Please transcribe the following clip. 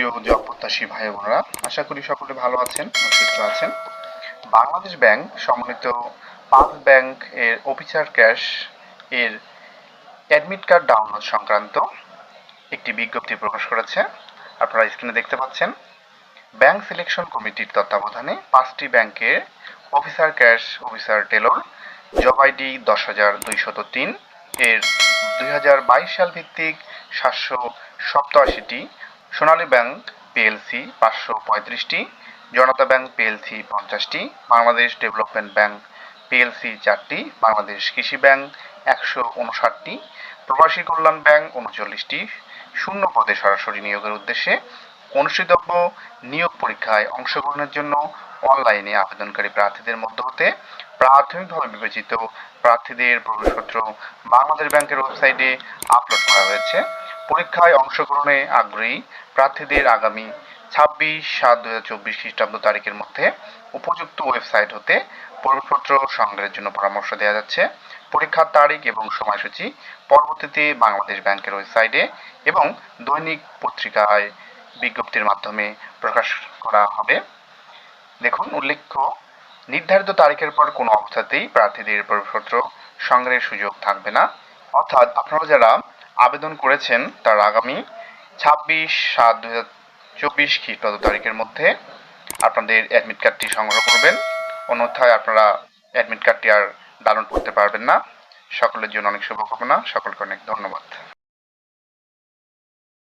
প্রিয় জব প্রত্যাশী ভাই বোনেরা, আশা করি সকলে ভালো আছেন সুস্থ আছেন। বাংলাদেশ ব্যাংক সম্মানিত পাঁচ ব্যাংক এর অফিসার ক্যাশ এর অ্যাডমিট কার্ড ডাউনলোড সংক্রান্ত একটি বিজ্ঞপ্তি প্রকাশ করেছে। আপনারা স্ক্রিনে দেখতে পাচ্ছেন, ব্যাংক সিলেকশন কমিটির তত্ত্বাবধানে পাঁচটি ব্যাংকের officer cash officer teller, job ID দশ হাজার দুইশত তিন, এর দুই হাজার বাইশ সাল ভিত্তিক সাতশো সপ্তাশিটি সোনালী ব্যাংক পিএলসি পাঁচশো পঁয়ত্রিশটি, জনতা ব্যাংক পিএলসি পঞ্চাশটি, বাংলাদেশ ডেভেলপমেন্ট ব্যাংক পিএলসি চারটি, বাংলাদেশ কৃষি ব্যাংক একশো উনষাটটি, প্রবাসী কল্যাণ ব্যাংক উনচল্লিশটি, শূন্য পদে সরাসরি নিয়োগের উদ্দেশ্যে অনুষ্ঠিতব্য নিয়োগ পরীক্ষায় অংশগ্রহণের জন্য অনলাইনে আবেদনকারী প্রার্থীদের মধ্য হতে প্রাথমিকভাবে বিবেচিত প্রার্থীদের প্রবেশপত্র বাংলাদেশ ব্যাংকের ওয়েবসাইটে আপলোড করা হয়েছে। পরীক্ষায় অংশগ্রহণে আগ্রহী প্রার্থীদের আগামী ছাব্বিশ সাত দু হাজার চব্বিশ খ্রিস্টাব্দ তারিখের মধ্যে উপযুক্ত ওয়েবসাইট হতে প্রবেশপত্র সংগ্রহের জন্য পরামর্শ দেওয়া যাচ্ছে। পরীক্ষার তারিখ এবং সময়সূচি পরবর্তীতে বাংলাদেশ ব্যাংকের ওয়েবসাইটে এবং দৈনিক পত্রিকায় বিজ্ঞপ্তির মাধ্যমে প্রকাশ করা হবে। দেখুন, উল্লেখ্য, নির্ধারিত তারিখের পর কোনো অবস্থাতেই প্রার্থীদের প্রবেশপত্র সংগ্রহের সুযোগ থাকবে না। অর্থাৎ আপনারা যারা আবেদন করেছেন তার আগামী ছাব্বিশ সাত দু হাজার চব্বিশ খ্রিস্টাব্দ তারিখের মধ্যে। আপনাদের অ্যাডমিট কার্ডটি সংগ্রহ করবেন। অন্যথায় আপনারা অ্যাডমিট কার্ডটি আর ডাউনলোড করতে পারবেন না। সকলের জন্য অনেক শুভকামনা। সকলকে অনেক ধন্যবাদ।